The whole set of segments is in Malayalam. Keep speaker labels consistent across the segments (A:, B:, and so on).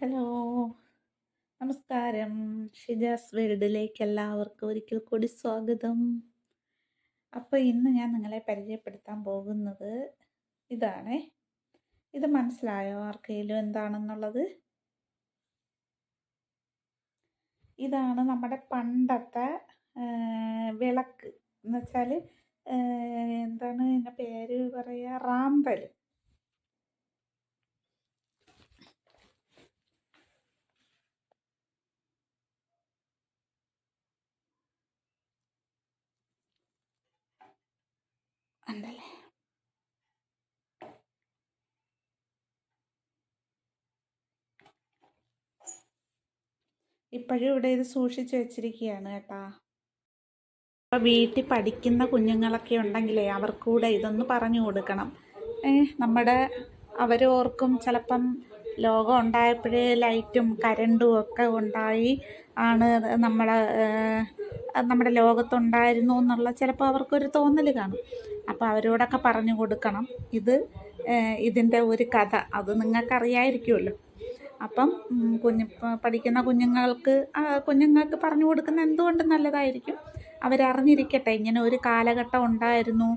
A: ഹലോ. നമസ്കാരം. ഷിജാസ് വേൾഡിലേക്ക് എല്ലാവർക്കും ഒരിക്കൽ കൂടി സ്വാഗതം. അപ്പോൾ ഇന്ന് ഞാൻ നിങ്ങളെ പരിചയപ്പെടുത്താൻ പോകുന്നത് ഇതാണ്. ഇത് മനസ്സിലായോ ആർക്കെങ്കിലും എന്താണെന്നുള്ളത്? ഇതാണ് നമ്മുടെ പണ്ടത്തെ വിളക്ക്. എന്ന് വെച്ചാൽ എന്താണ് എന്റെ പേര് പറയുക? റാന്തൽ ഉണ്ടല്ലേ ഇപ്പോഴും ഇവിടെ ഇത് സൂക്ഷിച്ച് വെച്ചിരിക്കുകയാണ് കേട്ടാ. അപ്പോൾ വീട്ടിൽ പഠിക്കുന്ന കുഞ്ഞുങ്ങളൊക്കെ ഉണ്ടെങ്കിലേ അവർക്കൂടെ ഇതൊന്ന് പറഞ്ഞു കൊടുക്കണം. നമ്മുടെ അവരോർക്കും ചിലപ്പം ലോകം ഉണ്ടായപ്പോഴേ ലൈറ്റും കരണ്ടും ഒക്കെ ഉണ്ടായി ആണ് നമ്മൾ നമ്മുടെ ലോകത്തുണ്ടായിരുന്നു എന്നുള്ള ചിലപ്പോൾ അവർക്കൊരു തോന്നൽ കാണും. അപ്പോൾ അവരോടൊക്കെ പറഞ്ഞു കൊടുക്കണം. ഇത് ഇതിന്റെ ഒരു കഥ. അത് നിങ്ങൾക്കറിയായിരിക്കുമല്ലോ. അപ്പം കുഞ്ഞ് പഠിക്കുന്ന കുഞ്ഞുങ്ങൾക്ക് കുഞ്ഞുങ്ങൾക്ക് പറഞ്ഞു കൊടുക്കുന്ന എന്തുകൊണ്ട് നല്ലതായിരിക്കും? അവരറിഞ്ഞിരിക്കട്ടെ. ഇങ്ങനെ ഒരു കാലഘട്ടം ഉണ്ടായിരുന്നു.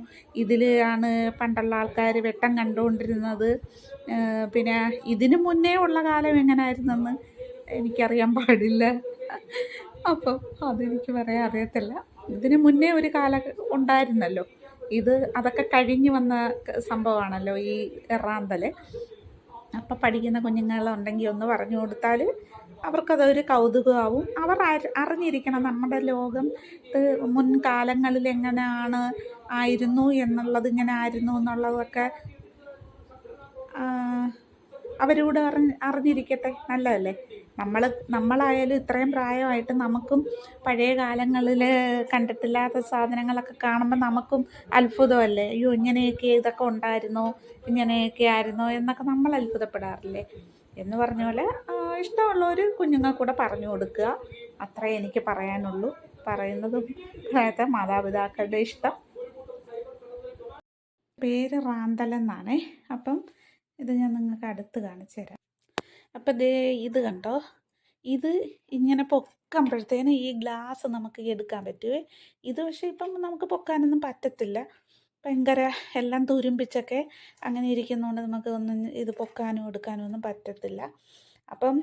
A: ഇതിലാണ് പണ്ടുള്ള ആൾക്കാർ വെട്ടം കണ്ടുകൊണ്ടിരുന്നത്. പിന്നെ ഇതിനു മുന്നേ ഉള്ള കാലം എങ്ങനെയായിരുന്നെന്ന് എനിക്കറിയാൻ പാടില്ല. അപ്പം അതെനിക്ക് പറയാൻ അറിയത്തില്ല. ഇതിനു മുന്നേ ഒരു കാലം ഉണ്ടായിരുന്നല്ലോ. ഇത് അതൊക്കെ കഴിഞ്ഞു വന്ന സംഭവമാണല്ലോ ഈ എറാന്തൽ അപ്പം പഠിക്കുന്ന കുഞ്ഞുങ്ങളുണ്ടെങ്കിൽ ഒന്ന് പറഞ്ഞു കൊടുത്താൽ അവർക്കതൊരു കൗതുകമാവും. അവർ അറിഞ്ഞിരിക്കണം നമ്മുടെ ലോകം മുൻകാലങ്ങളിൽ എങ്ങനെയാണ് ആയിരുന്നു എന്നുള്ളത് ഇങ്ങനെ ആയിരുന്നു എന്നുള്ളതൊക്കെ അവരോട് അറിഞ്ഞ് അറിഞ്ഞിരിക്കട്ടെ. നല്ലതല്ലേ? നമ്മൾ നമ്മളായാലും ഇത്രയും പ്രായമായിട്ട് നമുക്കും പഴയ കാലങ്ങളിൽ കണ്ടിട്ടില്ലാത്ത സാധനങ്ങളൊക്കെ കാണുമ്പോൾ നമുക്കും അത്ഭുതമല്ലേ? അയ്യോ ഇങ്ങനെയൊക്കെ ഇതൊക്കെ ഉണ്ടായിരുന്നോ? ഇങ്ങനെയൊക്കെ ആയിരുന്നോ? എന്നൊക്കെ നമ്മൾ അത്ഭുതപ്പെടാറില്ലേ? എന്ന് പറഞ്ഞ പോലെ ഇഷ്ടമുള്ളവർ കുഞ്ഞുങ്ങൾക്കൂടെ പറഞ്ഞു കൊടുക്കുക. അത്രേ എനിക്ക് പറയാനുള്ളൂ. പറയുന്നതും അതായത് മാതാപിതാക്കളുടെ ഇഷ്ടം. പേര് റാന്തലെന്നാണേ അപ്പം ഇത് ഞാൻ നിങ്ങൾക്ക് അടുത്ത് കാണിച്ചു തരാം. അപ്പം ദേ ഇത് കണ്ടോ? ഇത് ഇങ്ങനെ പൊക്കുമ്പോഴത്തേന് ഈ ഗ്ലാസ് നമുക്ക് എടുക്കാൻ പറ്റുമേ ഇത് പക്ഷേ ഇപ്പം നമുക്ക് പൊക്കാനൊന്നും പറ്റത്തില്ല. ഭയങ്കര എല്ലാം തുരുമ്പിച്ചൊക്കെ അങ്ങനെ ഇരിക്കുന്നതുകൊണ്ട് നമുക്ക് ഒന്നും ഇത് പൊക്കാനും എടുക്കാനും ഒന്നും പറ്റത്തില്ല. അപ്പം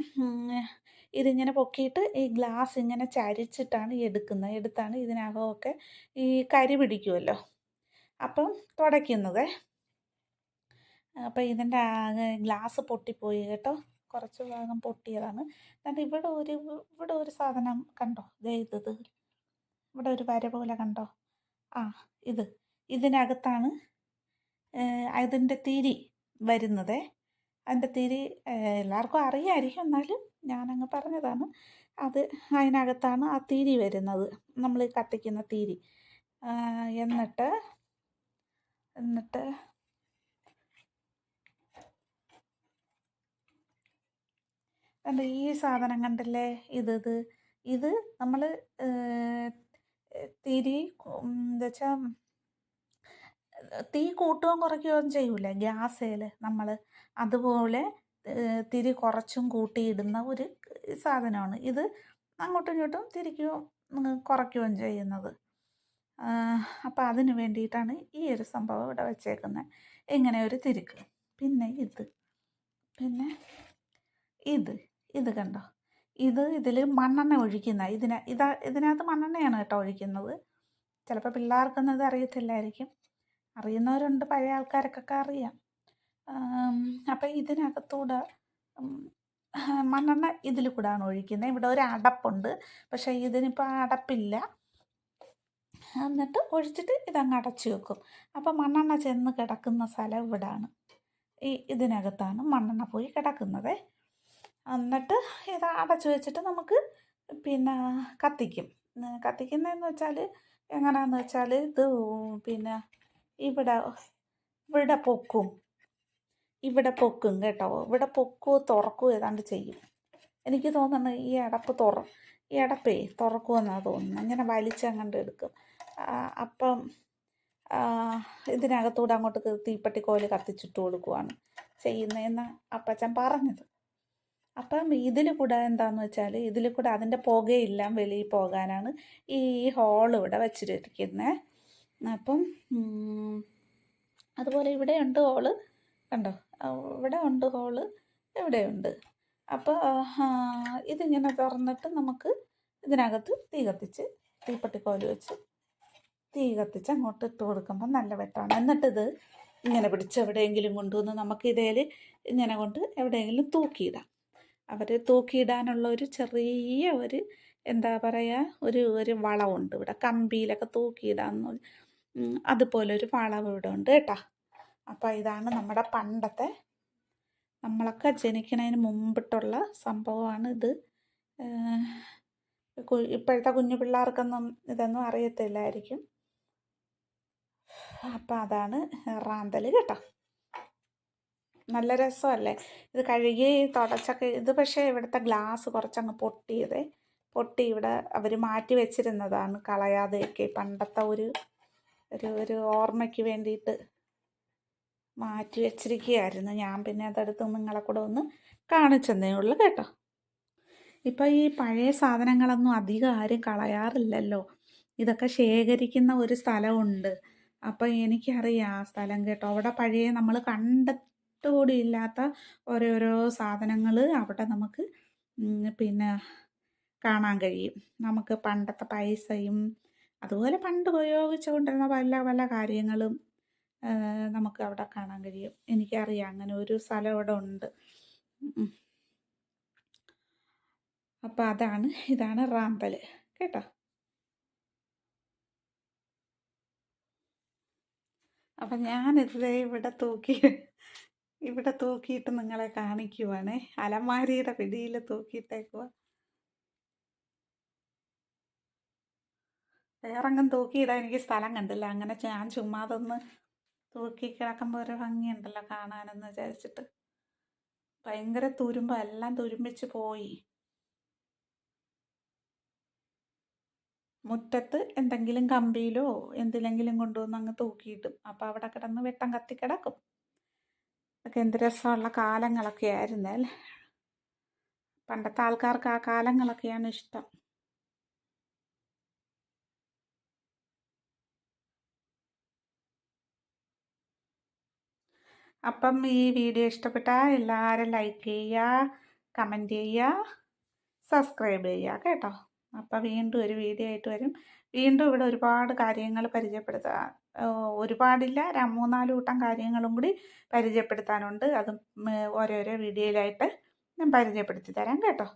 A: ഇതിങ്ങനെ പൊക്കിയിട്ട് ഈ ഗ്ലാസ് ഇങ്ങനെ ചരിച്ചിട്ടാണ് എടുക്കുന്നത്. എടുത്താണ് ഇതിനകമൊക്കെ ഈ കരി പിടിക്കുമല്ലോ അപ്പം തുടയ്ക്കുന്നത്. അപ്പം ഇതിന്റെ ഗ്ലാസ് പൊട്ടിപ്പോയി കേട്ടോ. കുറച്ച് ഭാഗം പൊട്ടിയതാണ്. എന്നിട്ട് ഇവിടെ ഒരു ഇവിടെ ഒരു സാധനം കണ്ടോ? ദേ ഇത് ഇവിടെ ഒരു വര പോലെ കണ്ടോ? ആ ഇത്. ഇതിനകത്താണ് അതിന്റെ തിരി വരുന്നത്. അതിന്റെ തിരി എല്ലാവർക്കും അറിയാമായിരിക്കും എന്നാലും ഞാനങ്ങ് പറഞ്ഞതാണ്. അത് അതിനകത്താണ് ആ തിരി വരുന്നത്. നമ്മൾ കത്തിക്കുന്ന തിരി. എന്നിട്ട് എന്നിട്ട് കണ്ട ഈ സാധനം കണ്ടില്ലേ? ഇത് ഇത്. ഇത് നമ്മൾ തിരി എന്താ വെച്ചാൽ തീ കൂട്ടുകയും കുറയ്ക്കുകയും ചെയ്യൂലേ ഗ്യാസേൽ നമ്മൾ അതുപോലെ തിരി കുറച്ചും കൂട്ടിയിടുന്ന ഒരു സാധനമാണ്. ഇത് അങ്ങോട്ടും ഇങ്ങോട്ടും തിരിക്കുകയും കുറയ്ക്കുകയും ചെയ്യുന്നത്. അപ്പം അതിന് വേണ്ടിയിട്ടാണ് ഈ ഒരു സംഭവം ഇവിടെ വെച്ചേക്കുന്നത് ഇങ്ങനെ ഒരു തിരിക്ക്. പിന്നെ ഇത്. പിന്നെ ഇത്. ഇത് കണ്ടോ? ഇത് ഇതിൽ മണ്ണെണ്ണ ഒഴിക്കുന്ന ഇതിന് ഇതാ ഇതിനകത്ത് മണ്ണെണ്ണയാണ് കേട്ടോ ഒഴിക്കുന്നത്. ചിലപ്പോൾ പിള്ളേർക്കൊന്നും ഇത് അറിയത്തില്ലായിരിക്കും. അറിയുന്നവരുണ്ട് പഴയ ആൾക്കാർക്കൊക്കെ അറിയാം. അപ്പം ഇതിനകത്തൂടെ മണ്ണെണ്ണ ഇതിൽ കൂടാണ് ഒഴിക്കുന്നത്. ഇവിടെ ഒരു അടപ്പുണ്ട് പക്ഷേ ഇതിനിപ്പോൾ അടപ്പില്ല. എന്നിട്ട് ഒഴിച്ചിട്ട് ഇതങ്ങ് അടച്ചു വെക്കും. അപ്പം മണ്ണെണ്ണ ചെന്ന് കിടക്കുന്ന സ്ഥലം ഇവിടാണ്. ഈ ഇതിനകത്താണ് മണ്ണെണ്ണ പോയി കിടക്കുന്നത്. എന്നിട്ട് ഇത് അടച്ചു വെച്ചിട്ട് നമുക്ക് പിന്നെ കത്തിക്കും. കത്തിക്കുന്നതെന്ന് വെച്ചാൽ എങ്ങനെയാണെന്ന് വെച്ചാൽ ഇത് പിന്നെ ഇവിടെ ഇവിടെ പൊക്കും. ഇവിടെ പൊക്കും കേട്ടോ. ഇവിടെ പൊക്കുമോ തുറക്കുമോ ഏതാണ്ട് ചെയ്യും. എനിക്ക് തോന്നുന്നു ഈ അടപ്പ് തുറ ഈ അടപ്പേ തുറക്കുമെന്നാണ് തോന്നുന്നത് അങ്ങനെ വലിച്ചങ്ങണ്ട് എടുക്കും. അപ്പം ഇതിനകത്തൂടെ അങ്ങോട്ട് തീപ്പെട്ടിക്കോൽ കത്തിച്ചിട്ട് കൊടുക്കുവാണ് ചെയ്യുന്നതെന്ന് അപ്പച്ചൻ പറഞ്ഞത്. അപ്പം ഇതിൽ കൂടെ എന്താണെന്ന് വെച്ചാൽ ഇതിൽ കൂടെ അതിന്റെ പുകയെല്ലാം വെളിയിൽ പോകാനാണ് ഈ ഹോൾ ഇവിടെ വച്ചിട്ടിരിക്കുന്നത് അപ്പം അതുപോലെ ഇവിടെ ഉണ്ട് ഹോൾ കണ്ടോ? ഇവിടെ ഉണ്ട് ഹോൾ ഇവിടെയുണ്ട് അപ്പോൾ ഇതിങ്ങനെ തുറന്നിട്ട് നമുക്ക് ഇതിനകത്ത് തീ കത്തിച്ച് തീപ്പെട്ടിക്കോൽ വെച്ച് തീ കത്തിച്ച് അങ്ങോട്ട് ഇട്ട് കൊടുക്കുമ്പോൾ നല്ല വെട്ടമാണ് എന്നിട്ടിത് ഇങ്ങനെ പിടിച്ച് എവിടെയെങ്കിലും കൊണ്ടുവന്ന് നമുക്ക് ഇതേൽ ഇങ്ങനെ കൊണ്ട് എവിടെയെങ്കിലും തൂക്കിയിടാം. അവർ തൂക്കിയിടാനുള്ള ഒരു ചെറിയ ഒരു എന്താ പറയുക ഒരു ഒരു വളവുണ്ട്. ഇവിടെ കമ്പിയിലൊക്കെ തൂക്കിയിടാന്ന് അതുപോലെ ഒരു വളവ് ഇവിടെ ഉണ്ട് കേട്ടോ. അപ്പോൾ ഇതാണ് നമ്മുടെ പണ്ടത്തെ നമ്മളൊക്കെ ജനിക്കുന്നതിന് മുമ്പിട്ടുള്ള സംഭവമാണ് ഇത്. ഇപ്പോഴത്തെ കുഞ്ഞു പിള്ളേർക്കൊന്നും ഇതൊന്നും അറിയത്തില്ലായിരിക്കും. അപ്പം അതാണ് റാന്തൽ കേട്ടോ. നല്ല രസമല്ലേ? ഇത് കഴുകി തുടച്ചൊക്കെ ഇത് പക്ഷേ ഇവിടുത്തെ ഗ്ലാസ് കുറച്ചങ്ങ് പൊട്ടിയതേ. പൊട്ടി ഇവിടെ അവർ മാറ്റി വെച്ചിരുന്നതാണ് കളയാതെയൊക്കെ പണ്ടത്തെ ഒരു ഒരു ഒരു ഓർമ്മയ്ക്ക് വേണ്ടിയിട്ട് മാറ്റി വെച്ചിരിക്കുകയായിരുന്നു. ഞാൻ പിന്നെ അതെടുത്ത് നിങ്ങളെ കൂടെ ഒന്ന് കാണിച്ചെന്നേ ഉള്ളൂ കേട്ടോ. ഇപ്പം ഈ പഴയ സാധനങ്ങളൊന്നും അധികം ആരും കളയാറില്ലല്ലോ. ഇതൊക്കെ ശേഖരിക്കുന്ന ഒരു സ്ഥലമുണ്ട്. അപ്പം എനിക്കറിയാം ആ സ്ഥലം കേട്ടോ. അവിടെ പഴയ നമ്മൾ കണ്ടിട്ടുകൂടി ഇല്ലാത്ത ഓരോരോ സാധനങ്ങൾ അവിടെ നമുക്ക് പിന്നെ കാണാൻ കഴിയും. നമുക്ക് പണ്ടത്തെ പൈസയും അതുപോലെ പണ്ട് ഉപയോഗിച്ചുകൊണ്ടിരുന്ന പല പല കാര്യങ്ങളും നമുക്ക് അവിടെ കാണാൻ കഴിയും. എനിക്കറിയാം അങ്ങനെ ഒരു സ്ഥലം അവിടെ ഉണ്ട്. അപ്പം അതാണ് ഇതാണ് റാന്തൽ കേട്ടോ? അപ്പം ഞാനിത് ഇവിടെ തൂക്കി ഇവിടെ തൂക്കിയിട്ട് നിങ്ങളെ കാണിക്കുവാണ്. അലമാരിയുടെ പിടിയിൽ തൂക്കിയിട്ടേക്കുക വേറെങ്ങും തൂക്കിയിടാൻ എനിക്ക് സ്ഥലം കണ്ടില്ല. അങ്ങനെ ഞാൻ ചുമ്മാതൊന്ന് തൂക്കി കിടക്കുമ്പോൾ ഒരു ഭംഗിയുണ്ടല്ലോ കാണാനെന്ന് വിചാരിച്ചിട്ട്. ഭയങ്കര തുരുമ്പ് എല്ലാം തുരുമ്പിച്ച് പോയി. മുറ്റത്ത് എന്തെങ്കിലും കമ്പിയിലോ എന്തിലെങ്കിലും കൊണ്ടുവന്ന് അങ്ങ് തൂക്കിയിടും അപ്പോൾ അവിടെ കിടന്ന് വെട്ടം കത്തി കിടക്കും അതൊക്കെ എന്ത് രസമുള്ള കാലങ്ങളൊക്കെ ആയിരുന്നു പണ്ടത്തെ ആൾക്കാർക്ക് ആ കാലങ്ങളൊക്കെയാണ് ഇഷ്ടം. അപ്പം ഈ വീഡിയോ ഇഷ്ടപ്പെട്ടാൽ എല്ലാവരും ലൈക്ക് ചെയ്യുക കമന്റ് ചെയ്യുക സബ്സ്ക്രൈബ് ചെയ്യുക കേട്ടോ. അപ്പം വീണ്ടും ഒരു വീഡിയോ ആയിട്ട് വരും. വീണ്ടും ഇവിടെ ഒരുപാട് കാര്യങ്ങൾ പരിചയപ്പെടുത്തുക ഒരുപാടില്ല. മൂന്നാൽ കൂട്ടം കാര്യങ്ങളും കൂടി പരിചയപ്പെടുത്താനുണ്ട്. അതും ഓരോരോ വീഡിയോയിലായിട്ട് ഞാൻ പരിചയപ്പെടുത്തി തരാം കേട്ടോ.